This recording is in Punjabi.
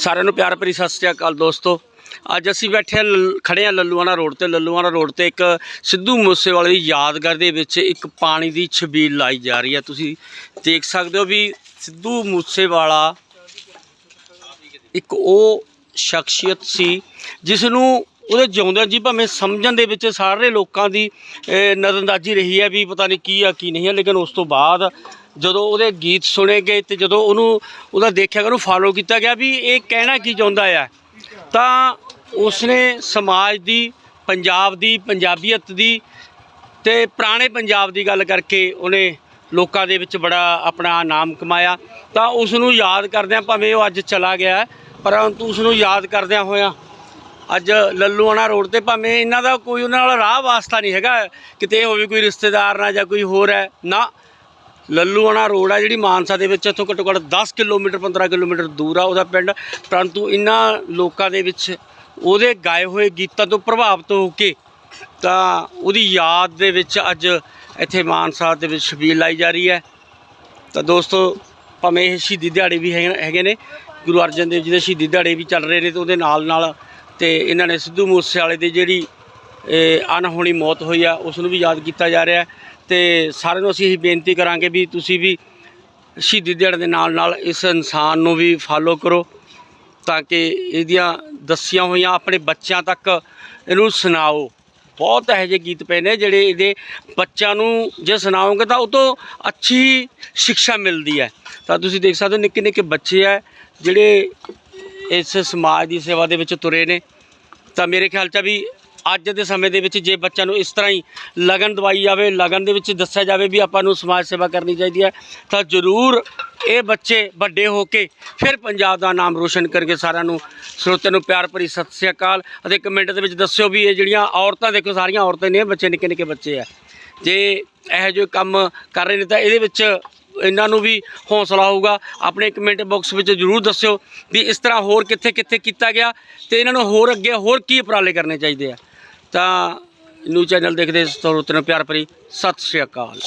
ਸਾਰਿਆਂ ਨੂੰ ਪਿਆਰ ਭਰੀ ਸਤਿ ਸ੍ਰੀ ਅਕਾਲ ਦੋਸਤੋ। ਅੱਜ ਅਸੀਂ ਬੈਠੇ ਹਾਂ ਲ- ਖੜੇ ਹਾਂ ਲੱਲੂਆਣਾ ਰੋਡ ਤੇ। ਲੱਲੂਆਣਾ ਰੋਡ ਤੇ ਇੱਕ ਸਿੱਧੂ ਮੂਸੇਵਾਲੇ ਦੀ ਯਾਦਗਾਰ ਦੇ ਵਿੱਚ ਇੱਕ ਪਾਣੀ ਦੀ ਛਬੀਲ ਲਾਈ ਜਾ ਰਹੀ ਹੈ। ਤੁਸੀਂ ਦੇਖ ਸਕਦੇ ਹੋ ਵੀ ਸਿੱਧੂ ਮੂਸੇਵਾਲਾ ਇੱਕ ਉਹ ਸ਼ਖਸੀਅਤ ਸੀ ਜਿਸ ਨੂੰ ਉਹਦੇ ਜਿਉਂਦਿਆਂ ਜੀ ਭਾਵੇਂ ਸਮਝਣ ਦੇ ਵਿੱਚ ਸਾਰੇ ਲੋਕਾਂ ਦੀ ਨਜ਼ਰਅੰਦਾਜ਼ੀ ਰਹੀ ਹੈ ਵੀ ਪਤਾ ਨਹੀਂ ਕੀ ਆ, ਕੀ ਨਹੀਂ ਹੈ ਲੇਕਿਨ ਉਸ ਤੋਂ ਬਾਅਦ ਜਦੋਂ ਉਹਦੇ ਗੀਤ ਸੁਣੇ ਗਏ ਤੇ ਜਦੋਂ ਉਹਨੂੰ, ਉਹਦਾ ਦੇਖਿਆ ਗਿਆ, ਉਹਨੂੰ ਫਾਲੋ ਕੀਤਾ ਗਿਆ ਵੀ ਇਹ ਕਹਿਣਾ ਕੀ ਚਾਹੁੰਦਾ ਆ। ਤਾਂ ਉਸਨੇ ਸਮਾਜ ਦੀ, ਪੰਜਾਬ ਦੀ, ਪੰਜਾਬੀਅਤ ਦੀ ਤੇ ਪੁਰਾਣੇ ਪੰਜਾਬ ਦੀ ਗੱਲ ਕਰਕੇ ਉਹਨੇ ਲੋਕਾਂ ਦੇ ਵਿੱਚ ਬੜਾ ਆਪਣਾ ਨਾਮ ਕਮਾਇਆ। ਤਾਂ ਉਸ ਨੂੰ ਯਾਦ ਕਰਦਿਆਂ ਭਾਵੇਂ ਉਹ ਅੱਜ ਚਲਾ ਗਿਆ, ਪਰੰਤੂ ਉਸ ਨੂੰ ਯਾਦ ਕਰਦਿਆਂ ਹੋਇਆਂ ਅੱਜ ਲੱਲੂਆਣਾ ਰੋਡ ਤੇ ਭਾਵੇਂ ਇਹਨਾਂ ਦਾ ਕੋਈ ਉਹਨਾਂ ਨਾਲ ਰਾਹ ਵਾਸਤਾ ਨਹੀਂ ਹੈਗਾ, ਕਿਤੇ ਹੋਵੇ ਕੋਈ ਰਿਸ਼ਤੇਦਾਰ ਨਾਲ ਜਾਂ ਕੋਈ ਹੋਰ ਹੈ, ਨਾ। ਲੱਲੂਆਣਾ ਰੋਡ ਆ ਜਿਹੜੀ ਮਾਨਸਾ ਦੇ ਵਿੱਚ, ਇੱਥੋਂ ਘੱਟੋ ਘੱਟ 10 ਕਿਲੋਮੀਟਰ 15 ਕਿਲੋਮੀਟਰ ਦੂਰ ਆ ਉਹਦਾ ਪਿੰਡ। ਪਰੰਤੂ ਇਹਨਾਂ ਲੋਕਾਂ ਦੇ ਵਿੱਚ ਉਹਦੇ ਗਾਏ ਹੋਏ ਗੀਤਾਂ ਤੋਂ ਪ੍ਰਭਾਵਿਤ ਹੋ ਕੇ ਤਾਂ ਉਹਦੀ ਯਾਦ ਦੇ ਵਿੱਚ ਅੱਜ ਇੱਥੇ ਮਾਨਸਾ ਦੇ ਵਿੱਚ ਛਬੀਲ ਲਾਈ ਜਾ ਰਹੀ ਹੈ। ਤਾਂ ਦੋਸਤੋ, ਭਾਵੇਂ ਇਹ ਸ਼ਹੀਦੀ ਦਿਹਾੜੇ ਵੀ ਹੈਗੇ ਹੈਗੇ ਨੇ, ਗੁਰੂ ਅਰਜਨ ਦੇਵ ਜੀ ਦੇ ਸ਼ਹੀਦੀ ਦਿਹਾੜੇ ਵੀ ਚੱਲ ਰਹੇ ਨੇ ਤੇ ਉਹਦੇ ਨਾਲ ਨਾਲ ਤੇ ਇਹਨਾਂ ਨੇ ਸਿੱਧੂ ਮੂਸੇਵਾਲੇ ਦੀ ਜਿਹੜੀ ਇਹ ਅਣਹੋਣੀ ਮੌਤ ਹੋਈ ਆ ਉਸ ਨੂੰ ਵੀ ਯਾਦ ਕੀਤਾ ਜਾ ਰਿਹਾ ਹੈ। ਤੇ ਸਾਰਿਆਂ ਨੂੰ ਅਸੀਂ ਇਹੀ ਬੇਨਤੀ ਕਰਾਂਗੇ ਵੀ ਤੁਸੀਂ ਵੀ ਸ਼ਹੀਦੀ ਦਿਹਾੜੇ ਦੇ ਨਾਲ ਨਾਲ ਇਸ ਇਨਸਾਨ ਨੂੰ ਵੀ ਫਾਲੋ ਕਰੋ, ਤਾਂ ਕਿ ਇਹਦੀਆਂ ਦੱਸੀਆਂ ਹੋਈਆਂ ਆਪਣੇ ਬੱਚਿਆਂ ਤੱਕ ਇਹਨੂੰ ਸੁਣਾਓ। ਬਹੁਤ ਇਹੋ ਜਿਹੇ ਗੀਤ ਪਏ ਨੇ ਜਿਹੜੇ ਇਹਦੇ ਬੱਚਿਆਂ ਨੂੰ ਜੇ ਸੁਣਾਓਗੇ ਤਾਂ ਉਹ ਤੋਂ ਅੱਛੀ ਸਿੱਖਿਆ ਮਿਲਦੀ ਹੈ। ਤਾਂ ਤੁਸੀਂ ਦੇਖ ਸਕਦੇ ਹੋ ਨਿੱਕੇ ਨਿੱਕੇ ਬੱਚੇ ਆ ਜਿਹੜੇ ਇਸ ਸਮਾਜ ਦੀ ਸੇਵਾ ਦੇ ਵਿੱਚ ਤੁਰੇ ਨੇ। ਤਾਂ ਮੇਰੇ ਖਿਆਲ 'ਚ ਵੀ ਅੱਜ ਦੇ ਸਮੇਂ ਦੇ ਵਿੱਚ ਜੇ ਬੱਚਿਆਂ ਨੂੰ ਇਸ ਤਰ੍ਹਾਂ ਹੀ ਲਗਨ ਦਵਾਈ ਜਾਵੇ, ਲਗਨ ਦੇ ਵਿੱਚ ਦੱਸਿਆ ਜਾਵੇ ਵੀ ਆਪਾਂ ਨੂੰ ਸਮਾਜ ਸੇਵਾ ਕਰਨੀ ਚਾਹੀਦੀ ਹੈ, ਤਾਂ ਜ਼ਰੂਰ ਇਹ ਬੱਚੇ ਵੱਡੇ ਹੋ ਕੇ ਫਿਰ ਪੰਜਾਬ ਦਾ ਨਾਮ ਰੋਸ਼ਨ ਕਰਕੇ ਸਾਰਿਆਂ ਨੂੰ। ਸਰੋਤਿਆਂ ਨੂੰ ਪਿਆਰ ਭਰੀ ਸਤਿ ਸ੍ਰੀ ਅਕਾਲ ਅਤੇ ਕਮੈਂਟ ਦੇ ਵਿੱਚ ਦੱਸਿਓ ਵੀ ਇਹ ਜਿਹੜੀਆਂ ਔਰਤਾਂ, ਦੇਖੋ ਸਾਰੀਆਂ ਔਰਤਾਂ ਨੇ, ਬੱਚੇ ਨਿੱਕੇ ਨਿੱਕੇ ਬੱਚੇ ਆ। ਜੇ ਇਹੋ ਜਿਹੇ ਕੰਮ ਕਰ ਰਹੇ ਨੇ ਤਾਂ ਇਹਦੇ ਵਿੱਚ ਇਹਨਾਂ ਨੂੰ ਵੀ ਹੌਸਲਾ ਹੋਊਗਾ। ਆਪਣੇ ਕਮੈਂਟ ਬਾਕਸ ਵਿੱਚ ਜਰੂਰ ਦੱਸਿਓ ਵੀ ਇਸ ਤਰ੍ਹਾਂ ਹੋਰ ਕਿੱਥੇ ਕਿੱਥੇ ਕੀਤਾ ਗਿਆ ਤੇ ਇਹਨਾਂ ਨੂੰ ਹੋਰ ਅੱਗੇ ਹੋਰ ਕੀ ਉਪਰਾਲੇ ਕਰਨੇ ਚਾਹੀਦੇ ਆ। ਤਾਂ ਨਿਊ ਚੈਨਲ ਦੇਖਦੇ ਸਰੋਤਿਆਂ ਨੂੰ ਪਿਆਰ ਭਰੀ ਸਤਿ ਸ਼੍ਰੀ ਅਕਾਲ।